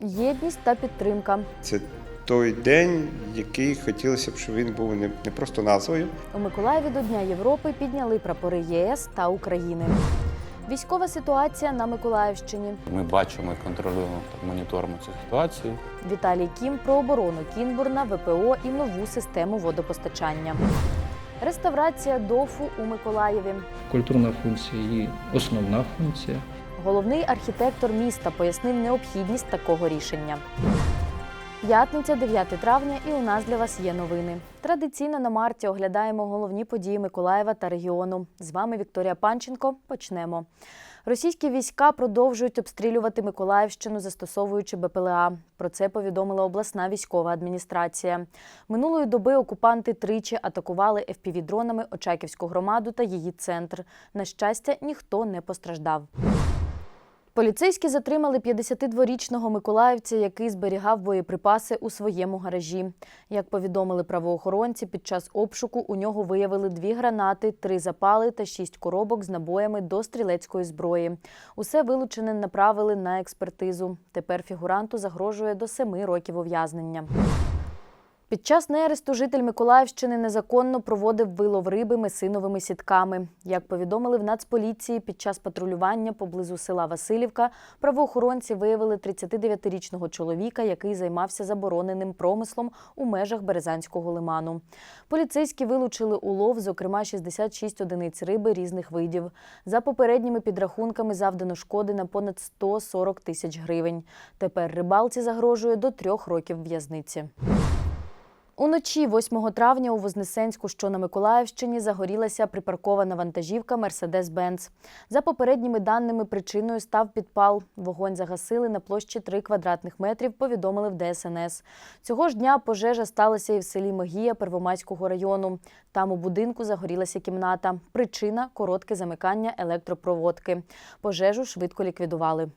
Єдність та підтримка. Це той день, який хотілося б, щоб він був не, не просто назвою, У Миколаєві до Дня Європи підняли прапори єС та України. Військова ситуація на Миколаївщині. Ми бачимо і контролюємо та моніторимо цю ситуацію. Віталій Кім про оборону Кінбурна, ВПО і нову систему водопостачання. Реставрація ДОФу у Миколаєві. Культурна функція і основна функція. Головний архітектор міста пояснив необхідність такого рішення. П'ятниця, 9 травня, і у нас для вас є новини. Традиційно на марті оглядаємо головні події Миколаєва та регіону. З вами Вікторія Панченко. Почнемо. Російські війська продовжують обстрілювати Миколаївщину, застосовуючи БПЛА. Про це повідомила обласна військова адміністрація. Минулої доби окупанти тричі атакували ФПВ-дронами Очаківську громаду та її центр. На щастя, ніхто не постраждав. Поліцейські затримали 52-річного миколаївця, який зберігав боєприпаси у своєму гаражі. Як повідомили правоохоронці, під час обшуку у нього виявили дві гранати, три запали та шість коробок з набоями до стрілецької зброї. Усе вилучене направили на експертизу. Тепер фігуранту загрожує до семи років ув'язнення. Під час нересту житель Миколаївщини незаконно проводив вилов риби месиновими сітками. Як повідомили в Нацполіції, під час патрулювання поблизу села Васильівка правоохоронці виявили 39-річного чоловіка, який займався забороненим промислом у межах Березанського лиману. Поліцейські вилучили улов, зокрема 66 одиниць риби різних видів. За попередніми підрахунками завдано шкоди на понад 140 тисяч гривень. Тепер рибалці загрожує до трьох років в'язниці. Уночі 8 травня у Вознесенську, що на Миколаївщині, загорілася припаркована вантажівка Мерседес-Бенц. За попередніми даними, причиною став підпал. Вогонь загасили на площі 3 квадратних метрів, повідомили в ДСНС. Цього ж дня пожежа сталася і в селі Могія Первомайського району. Там у будинку загорілася кімната. Причина коротке замикання електропроводки. Пожежу швидко ліквідували.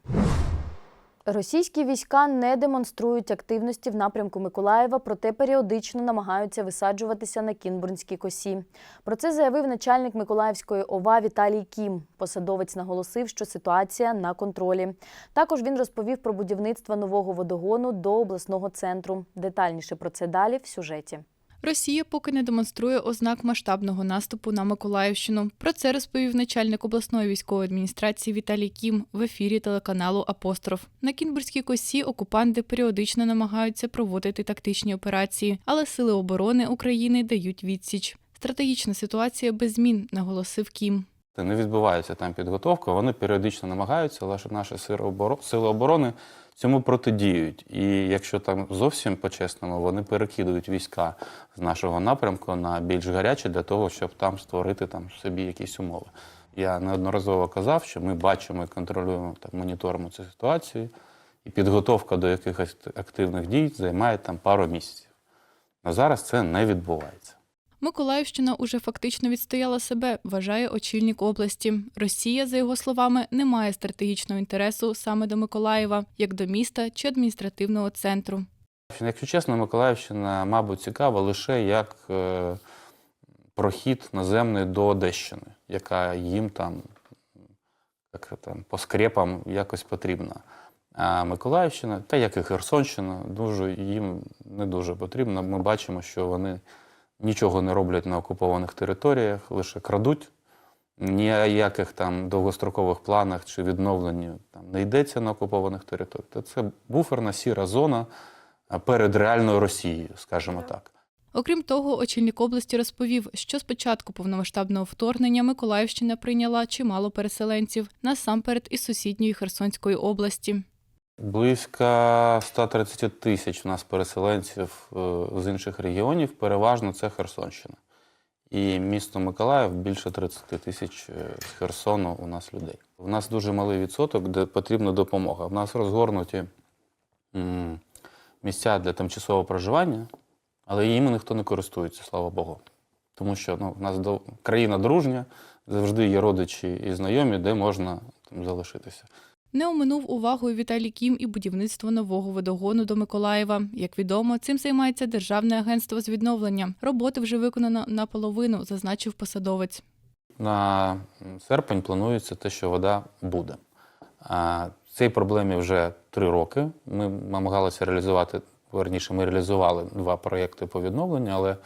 Російські війська не демонструють активності в напрямку Миколаєва, проте періодично намагаються висаджуватися на Кінбурнській косі. Про це заявив начальник Миколаївської ОВА Віталій Кім. Посадовець наголосив, що ситуація на контролі. Також він розповів про будівництво нового водогону до обласного центру. Детальніше про це далі в сюжеті. Росія поки не демонструє ознак масштабного наступу на Миколаївщину. Про це розповів начальник обласної військової адміністрації Віталій Кім в ефірі телеканалу Апостроф. На Кінбурзькій косі окупанти періодично намагаються проводити тактичні операції, але сили оборони України дають відсіч. Стратегічна ситуація без змін, наголосив Кім. Не відбувається там підготовка, вони періодично намагаються, але наші сили оборони цьому протидіють. І якщо там зовсім по-чесному, вони перекидують війська з нашого напрямку на більш гарячі для того, щоб там створити там собі якісь умови. Я неодноразово казав, що ми бачимо і контролюємо та моніторимо цю ситуацію, і підготовка до якихось активних дій займає там пару місяців. На зараз це не відбувається. Миколаївщина уже фактично відстояла себе, вважає очільник області. Росія, за його словами, не має стратегічного інтересу саме до Миколаєва, як до міста чи адміністративного центру. Якщо чесно, Миколаївщина, мабуть, цікава лише як е, прохід наземний до Одещини, яка їм там, як там по скрепам якось потрібна. А Миколаївщина, та як і Херсонщина, дуже їм не дуже потрібна. Ми бачимо, що вони нічого не роблять на окупованих територіях, лише крадуть. Ніяких там довгострокових планах чи відновленні там не йдеться на окупованих територіях. Це буферна сіра зона перед реальною Росією, скажімо так. Окрім того, очільник області розповів, що з початку повномасштабного вторгнення Миколаївщина прийняла чимало переселенців насамперед із сусідньої Херсонської області. Близько 130 тисяч у нас переселенців е, з інших регіонів, переважно це Херсонщина. І місто Миколаїв більше 30 тисяч е, з Херсону у нас людей. У нас дуже малий відсоток, де потрібна допомога. У нас розгорнуті місця для тимчасового проживання, але їми ніхто не користується, слава Богу. Тому що ну, у нас до... країна дружня, завжди є родичі і знайомі, де можна там, залишитися. Не оминув увагою Віталій Кім і будівництво нового водогону до Миколаєва. Як відомо, цим займається Державне агентство з відновлення. Роботи вже виконано наполовину, зазначив посадовець. На серпень планується те, що вода буде. Цій проблемі вже три роки. Ми намагалися реалізувати, верніше, ми реалізували два проєкти по відновленню, але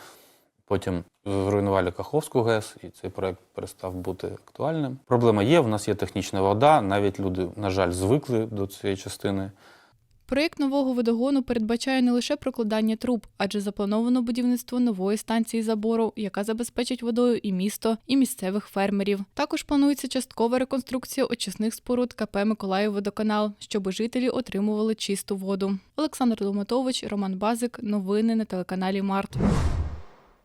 потім зруйнували Каховську ГЕС, і цей проєкт перестав бути актуальним. Проблема є, в нас є технічна вода, навіть люди, на жаль, звикли до цієї частини. Проєкт нового водогону передбачає не лише прокладання труб, адже заплановано будівництво нової станції забору, яка забезпечить водою і місто, і місцевих фермерів. Також планується часткова реконструкція очисних споруд КП Миколаївводоканал, щоб жителі отримували чисту воду. Олександр Долматович, Роман Базик. Новини на телеканалі Март.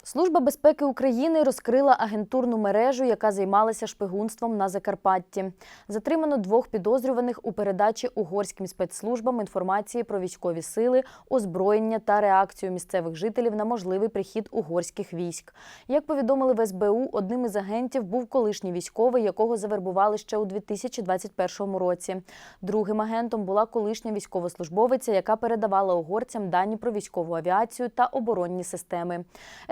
Служба безпеки України розкрила агентурну мережу, яка займалася шпигунством на Закарпатті. Затримано двох підозрюваних у передачі угорським спецслужбам інформації про військові сили, озброєння та реакцію місцевих жителів на можливий прихід угорських військ. Як повідомили в СБУ, одним із агентів був колишній військовий, якого завербували ще у 2021 році. Другим агентом була колишня військовослужбовиця, яка передавала угорцям дані про військову авіацію та оборонні системи.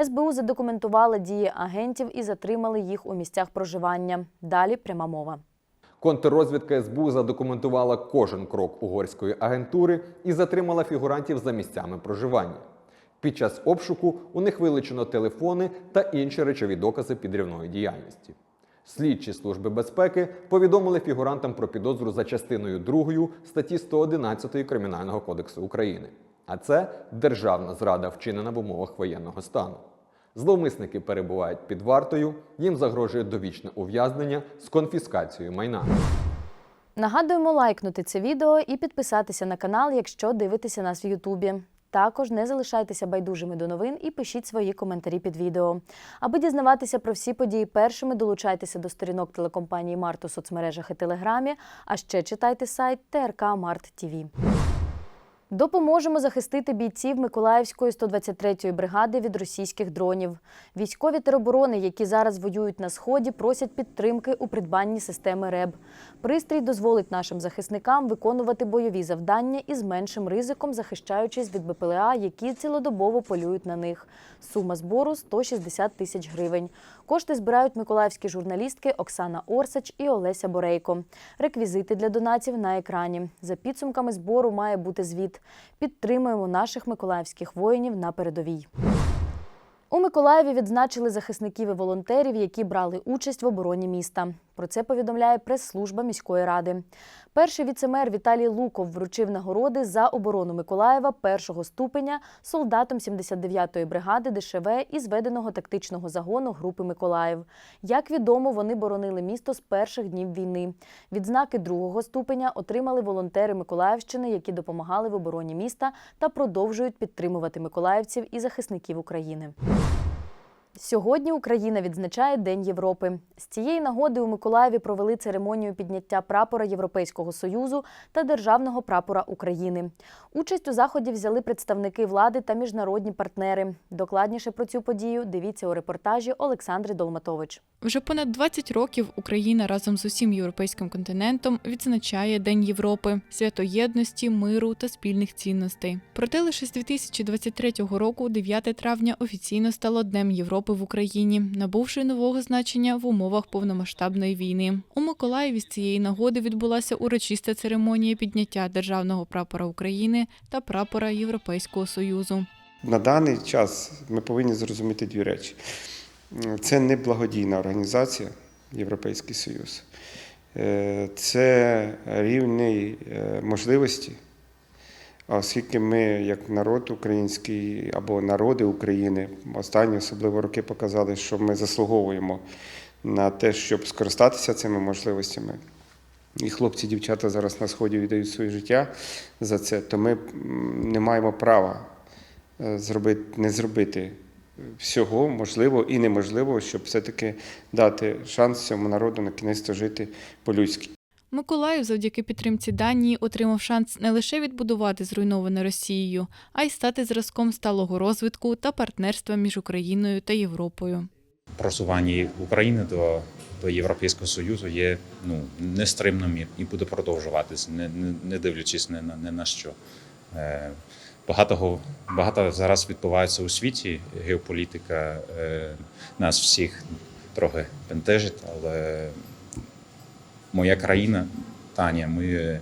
СБУ задокументувала дії агентів і затримали їх у місцях проживання. Далі пряма мова. Контррозвідка СБУ задокументувала кожен крок угорської агентури і затримала фігурантів за місцями проживання. Під час обшуку у них вилучено телефони та інші речові докази підривної діяльності. Слідчі служби безпеки повідомили фігурантам про підозру за частиною 2 статті 111 Кримінального кодексу України. А це державна зрада, вчинена в умовах воєнного стану. Зловмисники перебувають під вартою, їм загрожує довічне ув'язнення з конфіскацією майна. Нагадуємо лайкнути це відео і підписатися на канал, якщо дивитеся нас в Ютубі. Також не залишайтеся байдужими до новин і пишіть свої коментарі під відео. Аби дізнаватися про всі події першими, долучайтеся до сторінок телекомпанії Март у соцмережах і Телеграмі, а ще читайте сайт ТРК Март ТІВІ. Допоможемо захистити бійців Миколаївської 123-ї бригади від російських дронів. Військові тероборони, які зараз воюють на сході, просять підтримки у придбанні системи РЕБ. Пристрій дозволить нашим захисникам виконувати бойові завдання із меншим ризиком, захищаючись від БПЛА, які цілодобово полюють на них. Сума збору 160 тисяч гривень. Кошти збирають миколаївські журналістки Оксана Орсач і Олеся Борейко. Реквізити для донатів на екрані. За підсумками збору має бути звіт. Підтримуємо наших миколаївських воїнів на передовій. У Миколаєві відзначили захисників і волонтерів, які брали участь в обороні міста. Про це повідомляє прес-служба міської ради. Перший віцемер Віталій Луков вручив нагороди за оборону Миколаєва першого ступеня солдатам 79-ї бригади ДШВ і зведеного тактичного загону групи Миколаїв. Як відомо, вони боронили місто з перших днів війни. Відзнаки другого ступеня отримали волонтери Миколаївщини, які допомагали в обороні міста та продовжують підтримувати миколаївців і захисників України. Сьогодні Україна відзначає День Європи. З цієї нагоди у Миколаєві провели церемонію підняття прапора Європейського союзу та державного прапора України. Участь у заході взяли представники влади та міжнародні партнери. Докладніше про цю подію дивіться у репортажі Олександри Долматович. Вже понад 20 років Україна разом з усім європейським континентом відзначає День Європи, свято єдності, миру та спільних цінностей. Проте лише з 2023 року, 9 травня, офіційно стало Днем Європи в Україні, набувши нового значення в умовах повномасштабної війни. У Миколаєві з цієї нагоди відбулася урочиста церемонія підняття державного прапора України та прапора Європейського союзу. На даний час ми повинні зрозуміти дві речі. Це не благодійна організація Європейський Союз, Е, це рівні е, можливості. А Оскільки ми, як народ український або народи України, останні особливо роки показали, що ми заслуговуємо на те, щоб скористатися цими можливостями. І хлопці, дівчата зараз на сході віддають своє життя за це, то ми не маємо права е, зробити, не зробити всього можливо і неможливо, щоб все-таки дати шанс цьому народу на кінець жити по-людськи. Миколаїв завдяки підтримці Данії отримав шанс не лише відбудувати зруйноване Росією, а й стати зразком сталого розвитку та партнерства між Україною та Європою. просування України до, до Європейського Союзу є ну, нестримним і- буде продовжуватись, не, не, не дивлячись ні на, ні на що. Е, багато, багато зараз відбувається у світі. Геополітика е, нас всіх трохи бентежить, але моя країна, Таня, ми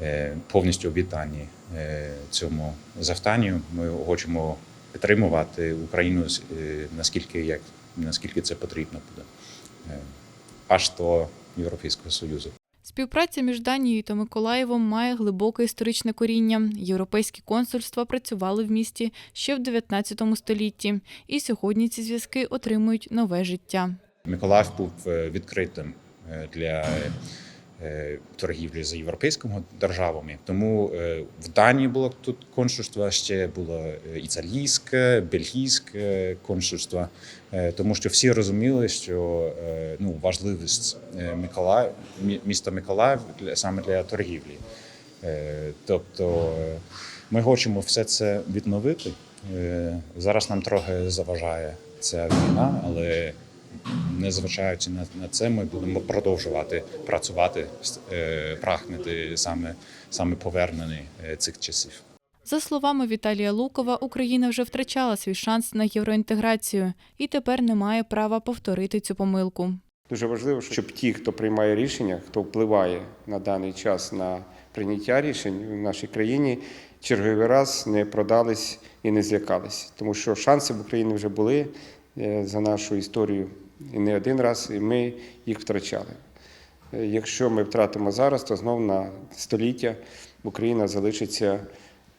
е, повністю обітані е, цьому завданню. Ми хочемо підтримувати Україну е, наскільки як наскільки це потрібно буде е, аж до Європейського Союзу. Співпраця між Данією та Миколаєвом має глибоке історичне коріння. Європейські консульства працювали в місті ще в 19 столітті, і сьогодні ці зв'язки отримують нове життя. Миколаїв був е, відкритим е, для е, торгівлі з європейськими державами. Тому е, в Данії було тут консульство, ще було е, італійське, бельгійське консульство, Е, тому що всі розуміли, що е, ну, важливість е, Миколаїв, міста Миколаїв саме для торгівлі. Е, Тобто е, ми хочемо все це відновити. Е, Зараз нам трохи заважає ця війна, але незважаючи на, на це, ми будемо продовжувати працювати, е, прагнути саме, саме повернення е, цих часів. За словами Віталія Лукова, Україна вже втрачала свій шанс на євроінтеграцію і тепер не має права повторити цю помилку. Дуже важливо, щоб ті, хто приймає рішення, хто впливає на даний час на прийняття рішень в нашій країні, черговий раз не продались і не злякались. Тому що шанси в Україні вже були е, за нашу історію і не один раз, і ми їх втрачали. Якщо ми втратимо зараз, то знов на століття Україна залишиться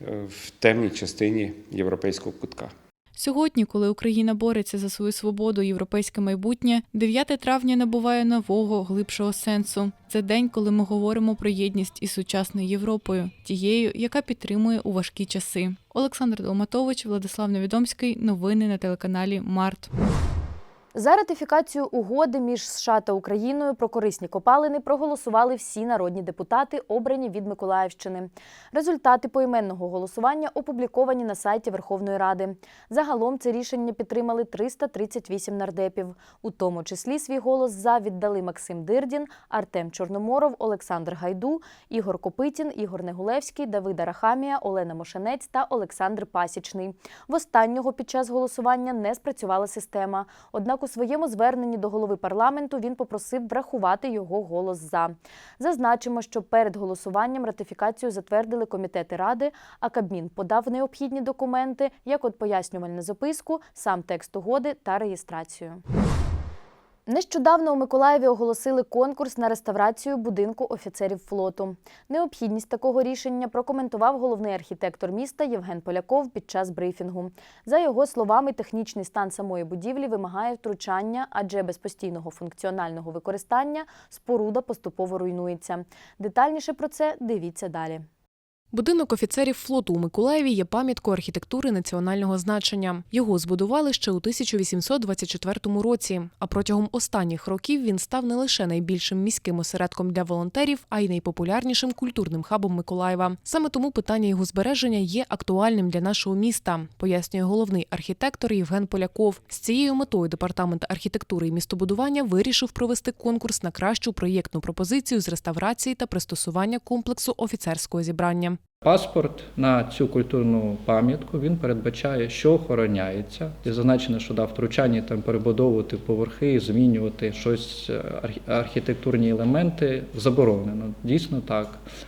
е, в темній частині європейського кутка. Сьогодні, коли Україна бореться за свою свободу європейське майбутнє, 9 травня набуває нового глибшого сенсу. Це день, коли ми говоримо про єдність із сучасною Європою, тією, яка підтримує у важкі часи. Олександр Долматович, Владислав Невідомський. Новини на телеканалі Март. За ратифікацію угоди між США та Україною про корисні копалини проголосували всі народні депутати, обрані від Миколаївщини. Результати поіменного голосування опубліковані на сайті Верховної Ради. Загалом це рішення підтримали 338 нардепів. У тому числі свій голос за віддали Максим Дирдін, Артем Чорноморов, Олександр Гайду, Ігор Копитін, Ігор Негулевський, Давида Рахамія, Олена Мошенець та Олександр Пасічний. В останнього під час голосування не спрацювала система. Однак у своєму зверненні до голови парламенту він попросив врахувати його голос за. Зазначимо, що перед голосуванням ратифікацію затвердили комітети ради, а Кабмін подав необхідні документи, як от пояснювальну записку, сам текст угоди та реєстрацію. Нещодавно у Миколаєві оголосили конкурс на реставрацію будинку офіцерів флоту. Необхідність такого рішення прокоментував головний архітектор міста Євген Поляков під час брифінгу. За його словами, технічний стан самої будівлі вимагає втручання, адже без постійного функціонального використання споруда поступово руйнується. Детальніше про це дивіться далі. Будинок офіцерів флоту у Миколаєві є пам'яткою архітектури національного значення. Його збудували ще у 1824 році. А протягом останніх років він став не лише найбільшим міським осередком для волонтерів, а й найпопулярнішим культурним хабом Миколаєва. Саме тому питання його збереження є актуальним для нашого міста, пояснює головний архітектор Євген Поляков. З цією метою департамент архітектури і містобудування вирішив провести конкурс на кращу проєктну пропозицію з реставрації та пристосування комплексу офіцерського зібрання. Паспорт на цю культурну пам'ятку він передбачає, що охороняється. І зазначено, що да, втручання там перебудовувати поверхи, змінювати щось е, архітектурні елементи заборонено. Дійсно так.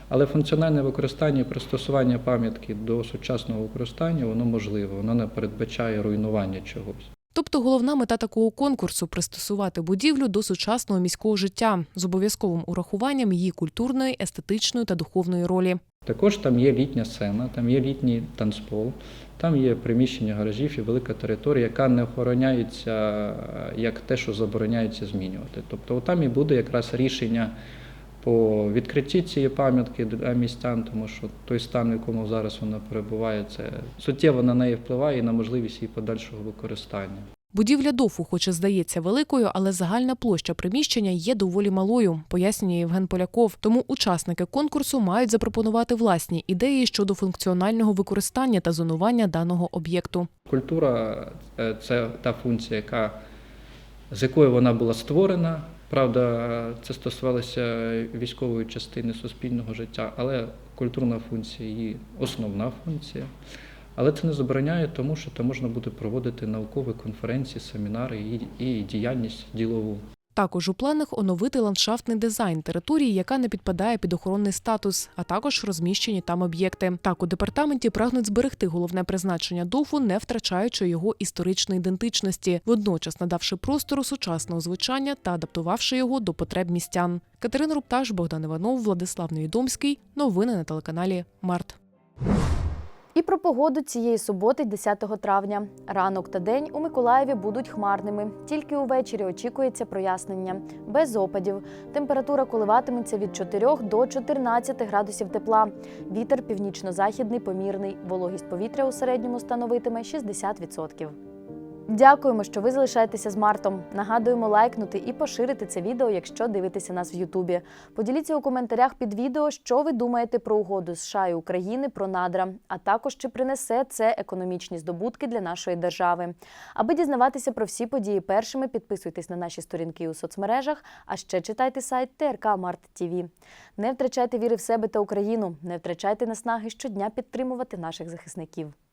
Але функціональне використання і пристосування пам'ятки до сучасного використання воно можливе, воно не передбачає руйнування чогось. Тобто головна мета такого конкурсу пристосувати будівлю до сучасного міського життя з обов'язковим урахуванням її культурної, естетичної та духовної ролі. Також там є літня сцена, там є літній танцпол, там є приміщення гаражів і велика територія, яка не охороняється як те, що забороняється змінювати. Тобто там і буде якраз рішення по відкритті цієї пам'ятки для містян, тому що той стан, в якому зараз вона перебуває, це суттєво на неї впливає і на можливість її подальшого використання. Будівля ДОФу, хоч і здається великою, але загальна площа приміщення є доволі малою, пояснює Євген Поляков. Тому учасники конкурсу мають запропонувати власні ідеї щодо функціонального використання та зонування даного об'єкту. Культура е, це та функція, яка, з якою вона була створена. Правда, це стосувалося військової частини суспільного життя, але культурна функція її основна функція. Але це не забороняє тому, що там можна буде проводити наукові конференції, семінари і, діяльність ділову. Також у планах оновити ландшафтний дизайн території, яка не підпадає під охоронний статус, а також розміщені там об'єкти. Так у департаменті прагнуть зберегти головне призначення ДОФу, не втрачаючи його історичної ідентичності, водночас надавши простору сучасного звучання та адаптувавши його до потреб містян. Катерина Рупташ, Богдан Іванов, Владислав Невідомський. Новини на телеканалі Март. І про погоду цієї суботи, 10 травня. Ранок та день у Миколаєві будуть хмарними. Тільки увечері очікується прояснення. Без опадів. Температура коливатиметься від 4 до 14 градусів тепла. Вітер північно-західний помірний. Вологість повітря у середньому становитиме 60%. Дякуємо, що ви залишаєтеся з Мартом. Нагадуємо лайкнути і поширити це відео, якщо дивитеся нас в Ютубі. Поділіться у коментарях під відео, що ви думаєте про угоду США і України про надра, а також чи принесе це економічні здобутки для нашої держави. Аби дізнаватися про всі події першими, підписуйтесь на наші сторінки у соцмережах, а ще читайте сайт ТРК Март ТІВІ. Не втрачайте віри в себе та Україну, не втрачайте наснаги щодня підтримувати наших захисників.